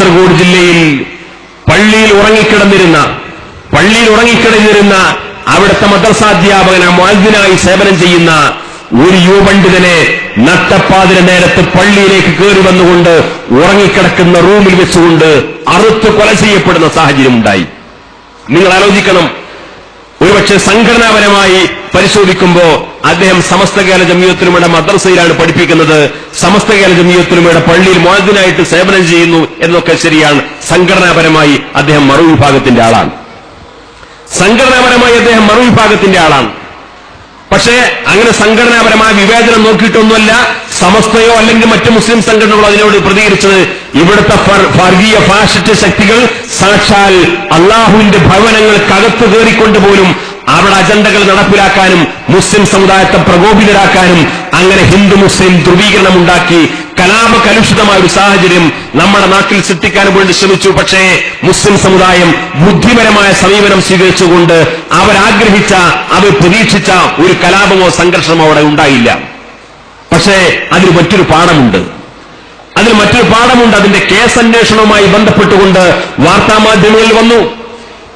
കാസർഗോഡ് ജില്ലയിൽ പള്ളിയിൽ ഉറങ്ങിക്കിടന്നിരുന്ന പള്ളിയിൽ ഉറങ്ങിക്കിടന്നിരുന്ന അവിടുത്തെ മദ്രസാധ്യാപകന മാൽദിനായി സേവനം ചെയ്യുന്ന ഒരു യുവപണ്ഡിതനെ നട്ടപ്പാതിര നേരത്ത് പള്ളിയിലേക്ക് കയറി വന്നുകൊണ്ട് ഉറങ്ങിക്കിടക്കുന്ന റൂമിൽ വെച്ചുകൊണ്ട് അറുത്ത് കൊല ചെയ്യപ്പെടുന്ന സാഹചര്യം ഉണ്ടായി നിങ്ങൾ ആലോചിക്കണം ഒരുപക്ഷെ സംഘടനാപരമായി പരിശോധിക്കുമ്പോൾ അദ്ദേഹം സമസ്ത കേരള ജമിയത്തിനുമിടെ മദ്രസയിലാണ് പഠിപ്പിക്കുന്നത്. സമസ്ത കേരള ജമിയത്തിനുമിടെ പള്ളിയിൽ മോചനായിട്ട് സേവനം ചെയ്യുന്നു എന്നൊക്കെ ശരിയാണ് സംഘടനാപരമായി അദ്ദേഹം മറുവിഭാഗത്തിന്റെ ആളാണ്. സംഘടനാപരമായി അദ്ദേഹം മറുവിഭാഗത്തിന്റെ ആളാണ്. പക്ഷേ അങ്ങനെ സംഘടനാപരമായ വിവേചനം നോക്കിയിട്ടൊന്നുമല്ല സമസ്തയോ അല്ലെങ്കിൽ മറ്റു മുസ്ലിം സംഘടനകളോ അതിനോട് പ്രതികരിച്ചത് ഇവിടുത്തെ വർഗീയ ഫാഷിസ്റ്റ് ശക്തികൾ സാക്ഷാൽ അള്ളാഹുവിന്റെ ഭവനങ്ങൾക്കകത്ത് കയറിക്കൊണ്ട് പോലും അവിടെ അജണ്ടകൾ നടപ്പിലാക്കാനും മുസ്ലിം സമുദായത്തെ പ്രകോപിതരാക്കാനും അങ്ങനെ ഹിന്ദു മുസ്ലിം ധ്രുവീകരണം ഉണ്ടാക്കി കലാപ കലുഷിതമായ ഒരു സാഹചര്യം നമ്മുടെ നാട്ടിൽ സൃഷ്ടിക്കാൻ വേണ്ടി ശ്രമിച്ചു. പക്ഷേ മുസ്ലിം സമുദായം ബുദ്ധിപരമായ സമീപനം സ്വീകരിച്ചുകൊണ്ട് അവരാഗ്രഹിച്ച അവർ പ്രതീക്ഷിച്ച ഒരു കലാപമോ സംഘർഷമോ അവിടെ ഉണ്ടായില്ല. പക്ഷേ അതിന് മറ്റൊരു പാഠമുണ്ട്. അതിന് മറ്റൊരു പാഠമുണ്ട്. അതിന്റെ കേസ് അന്വേഷണവുമായി ബന്ധപ്പെട്ടുകൊണ്ട് വാർത്താമാധ്യമങ്ങളിൽ വന്നു.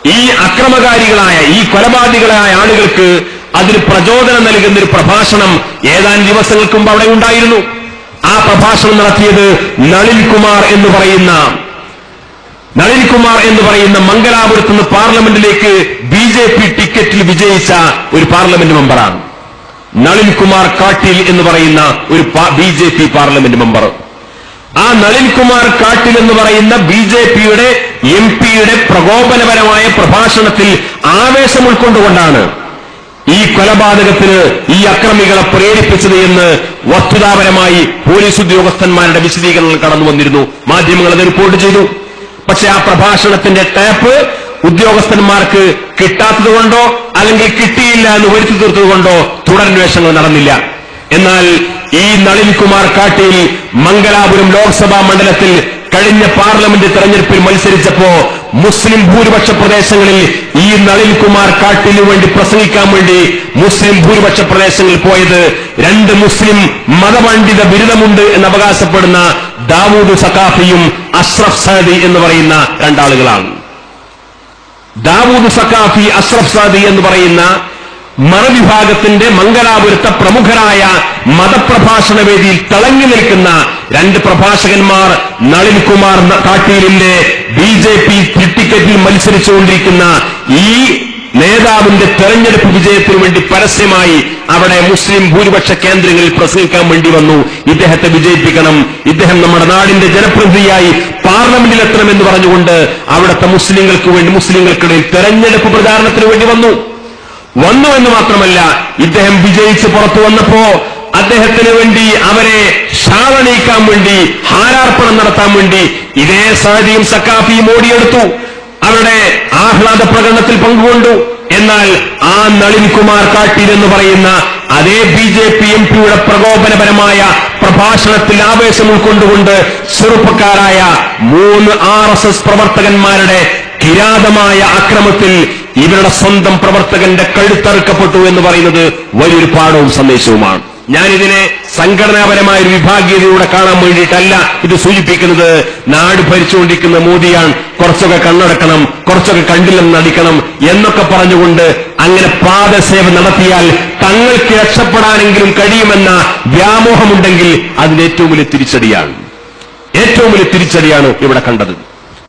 ഈ അക്രമകാരികളായ ഈ കൊലപാതകളായ ആളുകൾക്ക് അതിന് പ്രചോദനം നൽകുന്ന ഒരു പ്രഭാഷണം ഏതാനും ദിവസങ്ങൾക്ക് മുമ്പ് അവിടെ ഉണ്ടായിരുന്നു. ആ പ്രഭാഷണം നടത്തിയത് നളിൻ കുമാർ എന്ന് പറയുന്ന നളിൻ കുമാർ എന്ന് പറയുന്ന മംഗലാപുരത്ത് നിന്ന് പാർലമെന്റിലേക്ക് ബി ജെ പി ടിക്കറ്റിൽ വിജയിച്ച ഒരു പാർലമെന്റ് മെമ്പറാണ്. നളിൻ കുമാർ കാട്ടിൽ എന്ന് പറയുന്ന ഒരു B J P parliament member. ആ നളിൻ കുമാർ കാട്ടിൽ എന്ന് പറയുന്ന ബി ജെ പിയുടെ എം പിയുടെ പ്രകോപനപരമായ പ്രഭാഷണത്തിൽ ആവേശം ഉൾക്കൊണ്ടുകൊണ്ടാണ് ഈ കൊലപാതകത്തിന് ഈ അക്രമികളെ പ്രേരിപ്പിച്ചത് എന്ന് വസ്തുതാപരമായി പോലീസ് ഉദ്യോഗസ്ഥന്മാരുടെ വിശദീകരണങ്ങൾ കടന്നു വന്നിരുന്നു. മാധ്യമങ്ങൾ അത് റിപ്പോർട്ട് ചെയ്തു. പക്ഷേ ആ പ്രഭാഷണത്തിന്റെ ടാപ്പ് ഉദ്യോഗസ്ഥന്മാർക്ക് കിട്ടാത്തതുകൊണ്ടോ അല്ലെങ്കിൽ കിട്ടിയില്ല എന്ന് വരുത്തി തീർത്തതുകൊണ്ടോ തുടരന്വേഷണങ്ങൾ നടന്നില്ല. എന്നാൽ ഈ നളിൻ കുമാർ കാട്ടിൽ മംഗലാപുരം ലോക്സഭാ മണ്ഡലത്തിൽ കഴിഞ്ഞ പാർലമെന്റ് തെരഞ്ഞെടുപ്പിൽ മത്സരിച്ചപ്പോ മുസ്ലിം ഭൂരിപക്ഷ പ്രദേശങ്ങളിൽ ഈ നളിൻ കുമാർ കാട്ടിനു വേണ്ടി പ്രസംഗിക്കാൻ വേണ്ടി മുസ്ലിം ഭൂരിപക്ഷ പ്രദേശങ്ങളിൽ പോയത് രണ്ട് മുസ്ലിം മതപണ്ഡിത ബിരുദമുണ്ട് എന്ന് അവകാശപ്പെടുന്ന ദാവൂദ് സഖാഫിയും അഷ്റഫ് സാദി എന്ന് പറയുന്ന രണ്ടാളുകളാണ്. ദാവൂദ് സക്കാഫി അഷ്റഫ് സാദി എന്ന് പറയുന്ന മറവിഭാഗത്തിന്റെ മംഗലാപുരത്തെ പ്രമുഖരായ മതപ്രഭാഷണ വേദിയിൽ തിളങ്ങി നിൽക്കുന്ന രണ്ട് പ്രഭാഷകന്മാർ നളിൻ കുമാർ കാട്ടീലിന്റെ ബി ജെ പി ടിക്കറ്റിൽ മത്സരിച്ചുകൊണ്ടിരിക്കുന്ന ഈ നേതാവിന്റെ തെരഞ്ഞെടുപ്പ് വിജയത്തിനു വേണ്ടി പരസ്യമായി അവിടെ മുസ്ലിം ഭൂരിപക്ഷ കേന്ദ്രങ്ങളിൽ പ്രസംഗിക്കാൻ വേണ്ടി വന്നു. ഇദ്ദേഹത്തെ വിജയിപ്പിക്കണം. ഇദ്ദേഹം നമ്മുടെ നാടിന്റെ ജനപ്രതിനിധിയായി പാർലമെന്റിലെത്തണമെന്ന് പറഞ്ഞുകൊണ്ട് അവിടുത്തെ മുസ്ലിങ്ങൾക്ക് വേണ്ടി മുസ്ലിങ്ങൾക്കിടയിൽ തെരഞ്ഞെടുപ്പ് പ്രചാരണത്തിന് വേണ്ടി വന്നു. വന്നു എന്ന് മാത്രമല്ല ഇദ്ദേഹം വിജയിച്ച് പുറത്തു വന്നപ്പോ അദ്ദേഹത്തിന് വേണ്ടി അവരെ ഷാളണീക്കാൻ വേണ്ടി ഹാരാർപ്പണം നടത്താൻ വേണ്ടി ഇതേ സാരിയും സക്കാഫിയും ഓടിയെടുത്തു. അവരുടെ ആഹ്ലാദ പ്രകടനത്തിൽ പങ്കുകൊണ്ടു. എന്നാൽ ആ നളിൻ കുമാർ കാട്ടീൽ എന്ന് പറയുന്ന അതേ ബി ജെ പി എം പിയുടെ പ്രകോപനപരമായ പ്രഭാഷണത്തിൽ ആവേശം ഉൾക്കൊണ്ടുകൊണ്ട് ചെറുപ്പക്കാരായ മൂന്ന് ആർ എസ് എസ് പ്രവർത്തകന്മാരുടെ കിരാതമായ അക്രമത്തിൽ ഇവരുടെ സ്വന്തം പ്രവർത്തകന്റെ കഴുത്തറുക്കപ്പെട്ടു എന്ന് പറയുന്നത് വലിയൊരു പാഠവും സന്ദേശവുമാണ്. ഞാനിതിനെ സംഘടനാപരമായ ഒരു വിഭാഗീയതയിലൂടെ കാണാൻ വേണ്ടിയിട്ടല്ല ഇത് സൂചിപ്പിക്കുന്നത്. നാട് ഭരിച്ചുകൊണ്ടിരിക്കുന്ന മോദിയാണ് കുറച്ചൊക്കെ കണ്ണടക്കണം കുറച്ചൊക്കെ കണ്ടില്ലെന്ന് നടിക്കണം എന്നൊക്കെ പറഞ്ഞുകൊണ്ട് അങ്ങനെ പാദസേവ നടത്തിയാൽ തങ്ങൾക്ക് രക്ഷപ്പെടാനെങ്കിലും കഴിയുമെന്ന വ്യാമോഹമുണ്ടെങ്കിൽ അതിന് ഏറ്റവും വലിയ തിരിച്ചടിയാണ്. ഏറ്റവും വലിയ തിരിച്ചടിയാണ് ഇവിടെ കണ്ടത്.